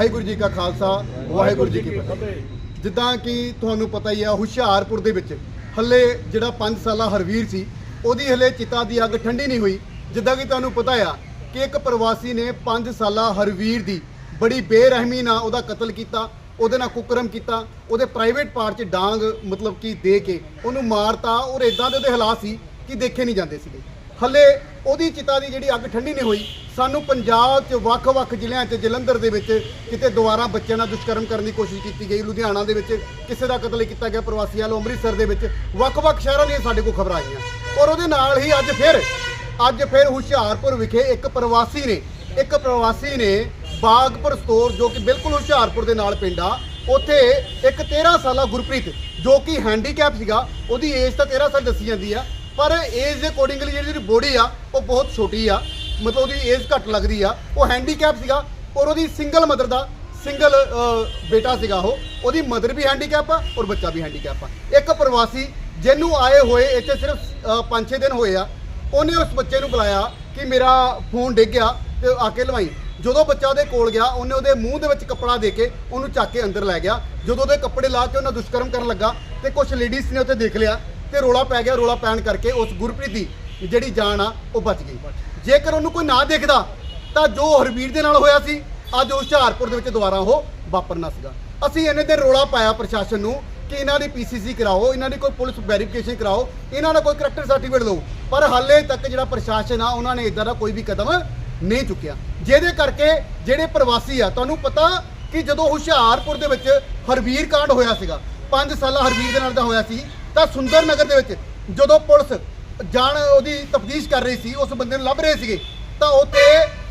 ਵਾਹਿਗੁਰੂ ਜੀ ਕਾ ਖਾਲਸਾ, ਵਾਹਿਗੁਰੂ ਜੀ ਕੀ ਫਤਿਹ। ਜਿੱਦਾਂ ਕਿ ਤੁਹਾਨੂੰ ਪਤਾ ਹੀ ਆ, ਹੁਸ਼ਿਆਰਪੁਰ ਦੇ ਵਿੱਚ ਹੱਲੇ ਜਿਹੜਾ 5 ਸਾਲਾ ਹਰਵੀਰ ਸੀ, ਉਹਦੀ ਹੱਲੇ ਚਿਤਾ ਦੀ ਅੱਗ ਠੰਡੀ ਨਹੀਂ ਹੋਈ। ਜਿੱਦਾਂ ਕਿ ਤੁਹਾਨੂੰ ਪਤਾ ਆ ਕਿ ਇੱਕ ਪ੍ਰਵਾਸੀ ਨੇ 5 ਸਾਲਾ ਹਰਵੀਰ ਦੀ ਬੜੀ ਬੇਰਹਿਮੀ ਨਾਲ ਉਹਦਾ ਕਤਲ ਕੀਤਾ, ਉਹਦੇ ਨਾਲ ਕੁਕਰਮ ਕੀਤਾ, ਉਹਦੇ ਪ੍ਰਾਈਵੇਟ ਪਾਰਟ 'ਚ ਡਾਂਗ ਮਤਲਬ ਕਿ ਦੇ ਕੇ ਉਹਨੂੰ ਮਾਰਤਾ, ਔਰ ਇਦਾਂ ਦੇ ਉਹਦੇ ਹਾਲਾਤ ਸੀ ਕਿ ਦੇਖੇ ਨਹੀਂ ਜਾਂਦੇ ਸੀਗੇ। ਹੱਲੇ ਉਹਦੀ ਚਿਤਾ ਦੀ ਜਿਹੜੀ ਅੱਗ ਠੰਡੀ ਨਹੀਂ ਹੋਈ, ਸਾਨੂੰ ਪੰਜਾਬ 'ਚ ਵੱਖ-ਵੱਖ ਜ਼ਿਲ੍ਹਿਆਂ 'ਚ, ਜਲੰਧਰ ਦੇ ਵਿੱਚ ਕਿਤੇ ਦੁਬਾਰਾ ਬੱਚਿਆਂ ਨਾਲ ਦੁਸ਼ਕਰਮ ਕਰਨ ਦੀ ਕੋਸ਼ਿਸ਼ ਕੀਤੀ ਗਈ, ਲੁਧਿਆਣਾ ਦੇ ਵਿੱਚ ਕਿਸੇ ਦਾ ਕਤਲ ਕੀਤਾ ਗਿਆ ਪ੍ਰਵਾਸੀਆਂ ਵੱਲੋਂ ਅੰਮ੍ਰਿਤਸਰ ਦੇ ਵਿੱਚ, ਵੱਖ-ਵੱਖ ਸ਼ਹਿਰਾਂ ਦੀਆਂ ਸਾਡੇ ਕੋਲ ਖਬਰਾਂ ਆਈਆਂ। ਔਰ ਉਹਦੇ ਨਾਲ ਹੀ ਅੱਜ ਫਿਰ ਅੱਜ ਫਿਰ ਹੁਸ਼ਿਆਰਪੁਰ ਵਿਖੇ ਇੱਕ ਪ੍ਰਵਾਸੀ ਨੇ, ਇੱਕ ਪ੍ਰਵਾਸੀ ਨੇ ਬਾਗਪੁਰ ਸਟੋਰ ਜੋ ਕਿ ਬਿਲਕੁਲ ਹੁਸ਼ਿਆਰਪੁਰ ਦੇ ਨਾਲ ਪਿੰਡ ਆ, ਉੱਥੇ ਇੱਕ 13 ਸਾਲਾ ਗੁਰਪ੍ਰੀਤ ਜੋ ਕਿ ਹੈਂਡੀਕੈਪ ਸੀਗਾ, ਉਹਦੀ ਏਜ ਤਾਂ 13 ਸਾਲ ਦੱਸੀ ਜਾਂਦੀ ਆ ਪਰ ਏਜ ਦੇ ਅਕੋਰਡਿੰਗਲੀ ਜਿਹੜੀ ਉਹਦੀ ਬੋਡੀ ਆ, ਉਹ ਬਹੁਤ ਛੋਟੀ ਆ। ਮਤਲਬ ਉਹਦੀ ਏਜ ਘੱਟ ਲੱਗਦੀ ਆ। ਉਹ ਹੈਂਡੀਕੈਪ ਸੀਗਾ ਔਰ ਉਹਦੀ ਸਿੰਗਲ ਮਦਰ ਦਾ ਸਿੰਗਲ ਬੇਟਾ ਸੀਗਾ ਉਹ। ਉਹਦੀ ਮਦਰ ਵੀ ਹੈਂਡੀਕੈਪ ਆ ਔਰ ਬੱਚਾ ਵੀ ਹੈਂਡੀਕੈਪ ਆ। ਇੱਕ ਪ੍ਰਵਾਸੀ ਜਿਹਨੂੰ ਆਏ ਹੋਏ ਇੱਥੇ ਸਿਰਫ 5-6 ਦਿਨ ਹੋਏ ਆ, ਉਹਨੇ ਉਸ ਬੱਚੇ ਨੂੰ ਬੁਲਾਇਆ ਕਿ ਮੇਰਾ ਫੋਨ ਡਿੱਗ ਗਿਆ ਤੇ ਆ ਕੇ ਲਵਾਈ। ਜਦੋਂ ਬੱਚਾ ਉਹਦੇ ਕੋਲ ਗਿਆ, ਉਹਨੇ ਉਹਦੇ ਮੂੰਹ ਦੇ ਵਿੱਚ ਕੱਪੜਾ ਦੇ ਕੇ ਉਹਨੂੰ ਚੱਕ ਕੇ ਅੰਦਰ ਲੈ ਗਿਆ। ਜਦੋਂ ਉਹਦੇ ਕੱਪੜੇ ਲਾ ਕੇ ਉਹਨਾਂ ਦੁਸ਼ਕਰਮ ਕਰਨ ਲੱਗਾ ਤੇ ਕੁਝ ਲੇਡੀਜ਼ ਨੇ ਉੱਥੇ ਦੇਖ ਲਿਆ ਤੇ ਰੋਲਾ ਪੈ ਗਿਆ, ਰੋਲਾ ਪੈਣ ਕਰਕੇ ਉਸ ਗੁਰਪ੍ਰੀਤ ਦੀ ਜਿਹੜੀ ਜਾਨ ਆ, ਉਹ ਬਚ ਗਈ। ਜੇਕਰ ਉਹਨੂੰ ਕੋਈ ਨਾ ਦੇਖਦਾ, ਤਾਂ ਜੋ ਹਰਵੀਰ ਦੇ ਨਾਲ ਹੋਇਆ ਸੀ, ਅੱਜ ਉਹ ਹੁਸ਼ਿਆਰਪੁਰ ਦੇ ਵਿੱਚ ਦੁਬਾਰਾ ਉਹ ਵਾਪਰਨਾ ਸੀਗਾ ਅਸੀਂ ਇਹਨੇ ਤੇ ਰੋਲਾ ਪਾਇਆ ਪ੍ਰਸ਼ਾਸਨ ਨੂੰ ਕਿ ਇਹਨਾਂ ਦੀ ਪੀਸੀਸੀ ਕਰਾਓ, ਇਹਨਾਂ ਦੀ ਕੋਈ ਪੁਲਿਸ ਵੈਰੀਫਿਕੇਸ਼ਨ ਕਰਾਓ, ਇਹਨਾਂ ਦਾ ਕੋਈ ਕਰੈਕਟਰ ਸਰਟੀਫਿਕੇਟ ਦਿਓ ਪਰ ਹਾਲੇ ਤੱਕ ਜਿਹੜਾ ਪ੍ਰਸ਼ਾਸਨ ਆ, ਉਹਨਾਂ ਨੇ ਇਦਾਂ ਦਾ ਕੋਈ ਵੀ ਕਦਮ ਨਹੀਂ ਚੁੱਕਿਆ। ਜਿਹਦੇ ਕਰਕੇ ਜਿਹੜੇ ਪ੍ਰਵਾਸੀ ਆ, ਤੁਹਾਨੂੰ ਪਤਾ ਕਿ ਜਦੋਂ ਹੁਸ਼ਿਆਰਪੁਰ ਦੇ ਵਿੱਚ ਹਰਵੀਰ ਕਾਂਡ ਹੋਇਆ ਸੀਗਾ 5 ਸਾਲਾ ਹਰਵੀਰ ਦੇ ਨਾਲ ਦਾ ਹੋਇਆ ਸੀ ਤਾਂ ਸੁੰਦਰ ਨਗਰ ਦੇ ਵਿੱਚ ਜਦੋਂ ਪੁਲਿਸ ਜਾਣ ਉਹਦੀ ਤਫਤੀਸ਼ ਕਰ ਰਹੀ ਸੀ, ਉਸ ਬੰਦੇ ਨੂੰ ਲੱਭ ਰਹੇ ਸੀਗੇ, ਤਾਂ ਉੱਥੇ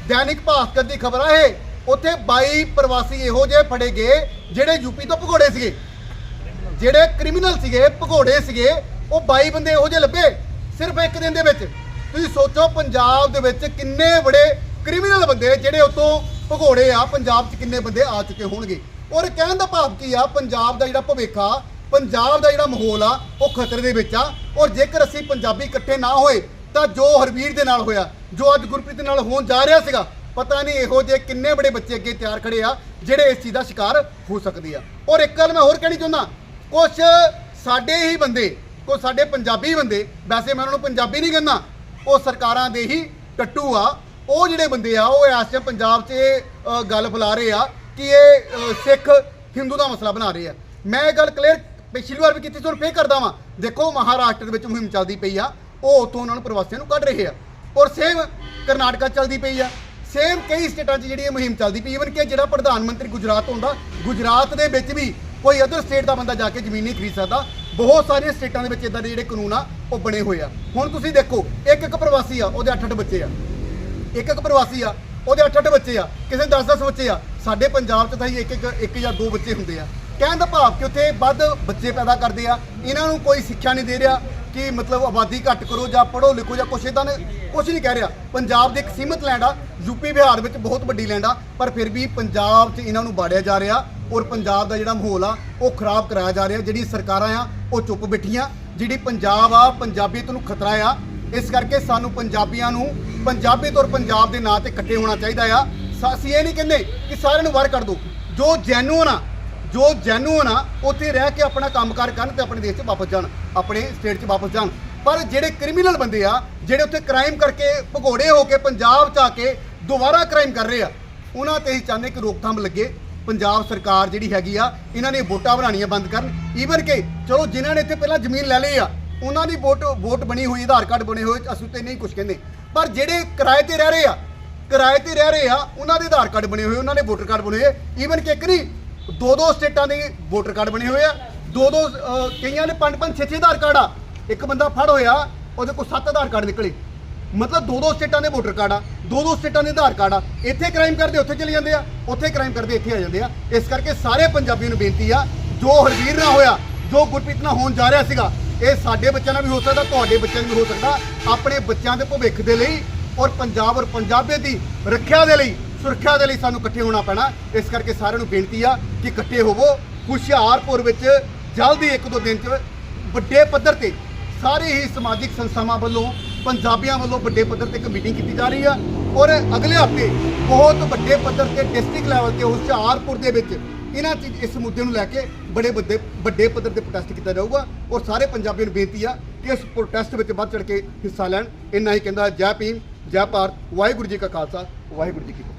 ਦੈਨਿਕ ਭਾਸਕਰ ਦੀ ਖਬਰ ਆ ਇਹ। ਉੱਥੇ 22 ਪ੍ਰਵਾਸੀ ਇਹੋ ਜਿਹੇ ਫੜੇ ਗਏ ਜਿਹੜੇ ਯੂਪੀ ਤੋਂ ਭਗੌੜੇ ਸੀਗੇ। ਜਿਹੜੇ ਕ੍ਰਿਮੀਨਲ ਸੀਗੇ, ਭਗੌੜੇ ਸੀਗੇ, ਉਹ 22 ਬੰਦੇ ਇਹੋ ਜਿਹੇ ਲੱਭੇ ਸਿਰਫ ਇੱਕ ਦਿਨ ਦੇ ਵਿੱਚ। ਤੁਸੀਂ ਸੋਚੋ ਪੰਜਾਬ ਦੇ ਵਿੱਚ ਕਿੰਨੇ ਬੜੇ ਕ੍ਰਿਮੀਨਲ ਬੰਦੇ ਜਿਹੜੇ ਉਤੋਂ ਭਗੌੜੇ ਆ, ਪੰਜਾਬ 'ਚ ਕਿੰਨੇ ਬੰਦੇ ਆ ਚੁੱਕੇ ਹੋਣਗੇ। ਔਰ ਕਹਿਣ ਦਾ ਭਾਵ ਕੀ ਆ, ਪੰਜਾਬ ਦਾ ਜਿਹੜਾ ਭਵਿੱਖ ਆ ਪੰਜਾਬ ਦਾ ਜਿਹੜਾ ਮਾਹੌਲ ਆ ਉਹ ਖਤਰੇ ਦੇ ਵਿੱਚ ਆ। ਔਰ ਜੇਕਰ ਅਸੀਂ ਪੰਜਾਬੀ ਇਕੱਠੇ ਨਾ ਹੋਏ ਤਾਂ ਜੋ ਹਰਵੀਰ ਦੇ ਨਾਲ ਹੋਇਆ ਜੋ ਅੱਜ ਗੁਰਪ੍ਰੀਤ ਦੇ ਨਾਲ ਹੋਣ ਜਾ ਰਿਹਾ ਸੀਗਾ ਪਤਾ ਨਹੀਂ ਇਹੋ ਜਿਹੇ ਕਿੰਨੇ ਬੜੇ ਬੱਚੇ ਅੱਗੇ ਤਿਆਰ ਖੜੇ ਆ ਜਿਹੜੇ ਇਸ ਚੀਜ਼ ਦਾ ਸ਼ਿਕਾਰ ਹੋ ਸਕਦੇ ਆ। ਔਰ ਇੱਕ ਗੱਲ ਮੈਂ ਹੋਰ ਕਹਿਣੀ ਚਾਹੁੰਦਾ ਕੁਝ ਸਾਡੇ ਹੀ ਬੰਦੇ ਕੁਝ ਸਾਡੇ ਪੰਜਾਬੀ ਬੰਦੇ ਵੈਸੇ ਮੈਂ ਉਹਨਾਂ ਨੂੰ ਪੰਜਾਬੀ ਨਹੀਂ ਕਹਿੰਦਾ ਉਹ ਸਰਕਾਰਾਂ ਦੇ ਹੀ ਟੱਟੂ ਆ। ਉਹ ਜਿਹੜੇ ਬੰਦੇ ਆ ਉਹ ਇਸ ਟਾਈਮ ਪੰਜਾਬ 'ਚ ਇਹ, ਗੱਲ ਫੈਲਾ ਰਹੇ ਆ ਕਿ ਇਹ ਸਿੱਖ ਹਿੰਦੂ ਦਾ ਮਸਲਾ ਬਣਾ ਰਹੇ ਆ। ਮੈਂ ਇਹ ਗੱਲ ਕਲੀਅਰ ਪਿਛਲੀ ਵਾਰ ਵੀ ਕੀਤੀ ਸੀ ਔਰ ਫੇਰ ਕਰਦਾ ਵਾਂ। ਦੇਖੋ ਮਹਾਰਾਸ਼ਟਰ ਦੇ ਵਿੱਚ ਮੁਹਿੰਮ ਚੱਲਦੀ ਪਈ ਆ, ਉਹ ਉੱਥੋਂ ਉਹਨਾਂ ਨੂੰ ਪ੍ਰਵਾਸੀਆਂ ਨੂੰ ਕੱਢ ਰਹੇ ਆ। ਔਰ ਸੇਮ ਕਰਨਾਟਕਾ ਚੱਲਦੀ ਪਈ ਆ ਸੇਮ ਕਈ ਸਟੇਟਾਂ 'ਚ ਜਿਹੜੀ ਇਹ ਮੁਹਿੰਮ ਚੱਲਦੀ ਪਈ ਈਵਨ ਕਿ ਜਿਹੜਾ ਪ੍ਰਧਾਨ ਮੰਤਰੀ ਗੁਜਰਾਤ ਹੁੰਦਾ, ਗੁਜਰਾਤ ਦੇ ਵਿੱਚ ਵੀ ਕੋਈ ਅਦਰ ਸਟੇਟ ਦਾ ਬੰਦਾ ਜਾ ਕੇ ਜ਼ਮੀਨ ਨਹੀਂ ਖਰੀਦ ਸਕਦਾ। ਬਹੁਤ ਸਾਰੀਆਂ ਸਟੇਟਾਂ ਦੇ ਵਿੱਚ ਇਦਾਂ ਦੇ ਜਿਹੜੇ ਕਾਨੂੰਨ ਆ, ਉਹ ਬਣੇ ਹੋਏ ਆ। ਹੁਣ ਤੁਸੀਂ ਦੇਖੋ, ਇੱਕ ਇੱਕ ਪ੍ਰਵਾਸੀ ਆ, ਉਹਦੇ 8-8 ਬੱਚੇ ਆ। ਇੱਕ ਇੱਕ ਪ੍ਰਵਾਸੀ ਆ, ਉਹਦੇ 8-8 ਬੱਚੇ ਆ, ਕਿਸੇ ਦੇ 10-10 ਬੱਚੇ ਆ। ਸਾਡੇ ਪੰਜਾਬ 'ਚ ਤਾਂ ਹੀ ਇੱਕ ਇੱਕ ਇੱਕ ਜਾਂ ਦੋ ਬੱਚੇ ਹੁੰਦੇ ਆ। ਕਹਿਣ ਦਾ ਭਾਵ ਕਿ ਉੱਥੇ ਵੱਧ ਬੱਚੇ ਪੈਦਾ ਕਰਦੇ ਆ। ਇਹਨਾਂ ਨੂੰ ਕੋਈ ਸਿੱਖਿਆ ਨਹੀਂ ਦੇ ਰਿਹਾ ਕਿ ਮਤਲਬ ਆਬਾਦੀ ਘੱਟ ਕਰੋ ਜਾਂ ਪੜ੍ਹੋ ਲਿਖੋ ਜਾਂ ਕੁਛ ਇਦਾਂ ਨੇ ਕੁਛ ਨਹੀਂ ਕਹਿ ਰਿਹਾ। ਪੰਜਾਬ ਦੇ ਇੱਕ ਸੀਮਤ ਲੈਂਡ ਆ ਯੂਪੀ ਬਿਹਾਰ ਵਿੱਚ ਬਹੁਤ ਵੱਡੀ ਲੈਂਡ ਆ, ਪਰ ਫਿਰ ਵੀ ਪੰਜਾਬ 'ਚ ਇਹਨਾਂ ਨੂੰ ਬਾੜਿਆ ਜਾ ਰਿਹਾ ਔਰ ਪੰਜਾਬ ਦਾ ਜਿਹੜਾ ਮਾਹੌਲ ਆ, ਉਹ ਖਰਾਬ ਕਰਾਇਆ ਜਾ ਰਿਹਾ। ਜਿਹੜੀ ਸਰਕਾਰਾਂ ਆ, ਉਹ ਚੁੱਪ ਬੈਠੀਆਂ। ਜਿਹੜੀ ਪੰਜਾਬ ਆ, ਪੰਜਾਬੀਅਤ ਨੂੰ ਖਤਰਾ ਆ। ਇਸ ਕਰਕੇ ਸਾਨੂੰ ਪੰਜਾਬੀਆਂ ਨੂੰ ਪੰਜਾਬੀਅਤ ਔਰ ਪੰਜਾਬ ਦੇ ਨਾਂ ਤੇ ਇਕੱਠੇ ਹੋਣਾ ਚਾਹੀਦਾ ਆ। ਅਸੀਂ ਇਹ ਨਹੀਂ ਕਹਿੰਦੇ ਕਿ ਸਾਰਿਆਂ ਨੂੰ ਬਾਹਰ ਕੱਢ ਦਿਓ ਜੋ ਜੈਨੂਨ ਆ, ਜੋ ਜੈਨੂਨ ਆ, ਉੱਥੇ ਰਹਿ ਕੇ ਆਪਣਾ ਕੰਮਕਾਰ ਕਰਨ ਤੇ ਆਪਣੇ ਦੇਸ਼ 'ਚ ਵਾਪਸ ਜਾਣ, ਆਪਣੇ ਸਟੇਟ 'ਚ ਵਾਪਸ ਜਾਣ। ਪਰ ਜਿਹੜੇ ਕ੍ਰਿਮੀਨਲ ਬੰਦੇ ਆ, ਜਿਹੜੇ ਉੱਥੇ ਕ੍ਰਾਈਮ ਕਰਕੇ ਭਗੌੜੇ ਹੋ ਕੇ ਪੰਜਾਬ 'ਚ ਆ ਕੇ ਦੁਬਾਰਾ ਕ੍ਰਾਈਮ ਕਰ ਰਹੇ ਆ, ਉਹਨਾਂ ਤੇ ਹੀ ਚਾਹੁੰਦੇ ਕਿ ਰੋਕਥਾਮ ਲੱਗੇ। ਪੰਜਾਬ ਸਰਕਾਰ ਜਿਹੜੀ ਹੈਗੀ ਆ, ਇਹਨਾਂ ਨੇ ਵੋਟਾਂ ਬਣਾਉਣੀਆਂ ਬੰਦ ਕਰਨ। ਈਵਨ ਕਿ ਚਲੋ ਜਿਨ੍ਹਾਂ ਨੇ ਇੱਥੇ ਪਹਿਲਾਂ ਜ਼ਮੀਨ ਲੈ ਲਈ ਆ, ਉਹਨਾਂ ਦੀ ਵੋਟ ਵੋਟ ਬਣੀ ਹੋਈ, ਆਧਾਰ ਕਾਰਡ ਬਣੇ ਹੋਏ, ਅਸੀਂ ਤੇ ਨਹੀਂ ਕੁਝ ਕਹਿੰਦੇ। ਪਰ ਜਿਹੜੇ ਕਿਰਾਏ ਤੇ ਰਹਿ ਰਹੇ ਆ ਕਿਰਾਏ ਤੇ ਰਹਿ ਰਹੇ ਆ, ਉਹਨਾਂ ਦੇ ਆਧਾਰ ਕਾਰਡ ਬਣੇ ਹੋਏ, ਉਹਨਾਂ ਦੇ ਵੋਟਰ ਕਾਰਡ ਬਣੇ ਹੋਏ। ਈਵਨ ਕਿ ਇੱਕ ਨਹੀਂ ਦੋ ਦੋ ਸਟੇਟਾਂ ਦੇ ਵੋਟਰ ਕਾਰਡ ਬਣੇ ਹੋਏ ਆ। ਦੋ ਦੋ ਕਈਆਂ ਦੇ ਪੰਜ ਪੰਜ ਛੇ ਛੇ ਆਧਾਰ ਕਾਰਡ ਆ। ਇੱਕ ਬੰਦਾ ਫੜ ਹੋਇਆ, ਉਹਦੇ ਕੋਲ ਸੱਤ ਆਧਾਰ ਕਾਰਡ ਨਿਕਲੇ। ਮਤਲਬ ਦੋ ਦੋ ਸਟੇਟਾਂ ਦੇ ਵੋਟਰ ਕਾਰਡ ਆ ਦੋ ਦੋ ਸਟੇਟਾਂ ਦੇ ਆਧਾਰ ਕਾਰਡ ਆ। ਇੱਥੇ ਕ੍ਰਾਈਮ ਕਰਦੇ, ਉੱਥੇ ਚਲੇ ਜਾਂਦੇ ਆ, ਉੱਥੇ ਕ੍ਰਾਈਮ ਕਰਦੇ, ਇੱਥੇ ਆ ਜਾਂਦੇ ਆ। ਇਸ ਕਰਕੇ ਸਾਰੇ ਪੰਜਾਬੀਆਂ ਨੂੰ ਬੇਨਤੀ ਆ, ਜੋ ਹਰਵੀਰ ਨਾਲ ਹੋਇਆ, ਜੋ ਗੁਰਪ੍ਰੀਤ ਨਾਲ ਹੋਣ ਜਾ ਰਿਹਾ ਸੀਗਾ, ਇਹ ਸਾਡੇ ਬੱਚਿਆਂ ਨਾਲ ਵੀ ਹੋ ਸਕਦਾ, ਤੁਹਾਡੇ ਬੱਚਿਆਂ ਨਾਲ ਵੀ ਹੋ ਸਕਦਾ। ਆਪਣੇ ਬੱਚਿਆਂ ਦੇ ਭਵਿੱਖ ਦੇ ਲਈ ਔਰ ਪੰਜਾਬ ਔਰ ਪੰਜਾਬੀਅਤ ਦੀ ਰੱਖਿਆ ਦੇ ਲਈ, ਸੁਰੱਖਿਆ ਦੇ ਲਈ ਸਾਨੂੰ ਇਕੱਠੇ ਹੋਣਾ ਪੈਣਾ। ਇਸ ਕਰਕੇ ਸਾਰਿਆਂ ਨੂੰ ਬੇਨਤੀ ਆ ਕਿ ਇਕੱਠੇ ਹੋਵੋ। ਹੁਸ਼ਿਆਰਪੁਰ ਵਿੱਚ ਜਲਦੀ ਇੱਕ ਦੋ ਦਿਨ ਚ ਵੱਡੇ ਪੱਧਰ ਤੇ ਸਾਰੇ ਹੀ ਸਮਾਜਿਕ ਸੰਸਥਾਵਾਂ ਵੱਲੋਂ, ਪੰਜਾਬੀਆਂ ਵੱਲੋਂ ਵੱਡੇ ਪੱਧਰ ਤੇ ਇੱਕ ਮੀਟਿੰਗ ਕੀਤੀ ਜਾ ਰਹੀ ਆ। ਔਰ ਅਗਲੇ ਹਫ਼ਤੇ ਬਹੁਤ ਵੱਡੇ ਪੱਧਰ ਤੇ ਡਿਸਟ੍ਰਿਕਟ ਲੈਵਲ ਤੇ ਹੁਸ਼ਿਆਰਪੁਰ ਦੇ ਵਿੱਚ ਇਹਨਾਂ ਚੀਜ਼, ਇਸ ਮੁੱਦੇ ਨੂੰ ਲੈ ਕੇ ਬੜੇ ਵੱਡੇ ਵੱਡੇ ਪੱਧਰ ਤੇ ਪ੍ਰੋਟੈਸਟ ਕੀਤਾ ਜਾਊਗਾ ਔਰ ਸਾਰੇ ਪੰਜਾਬੀਆਂ ਨੂੰ ਬੇਨਤੀ ਆ ਕਿ ਇਸ ਪ੍ਰੋਟੈਸਟ ਵਿੱਚ ਵੱਧ ਚੜ ਕੇ ਹਿੱਸਾ ਲੈਣ। ਇੰਨਾ ਹੀ ਕਹਿੰਦਾ, ਜੈ ਭੀਮ, ਜੈ ਭਾਰਤ, ਵਾਹਿਗੁਰੂ ਜੀ ਕਾ ਖਾਲਸਾ, ਵਾਹਿਗੁਰੂ ਜੀ ਕੀ ਫਤਿਹ।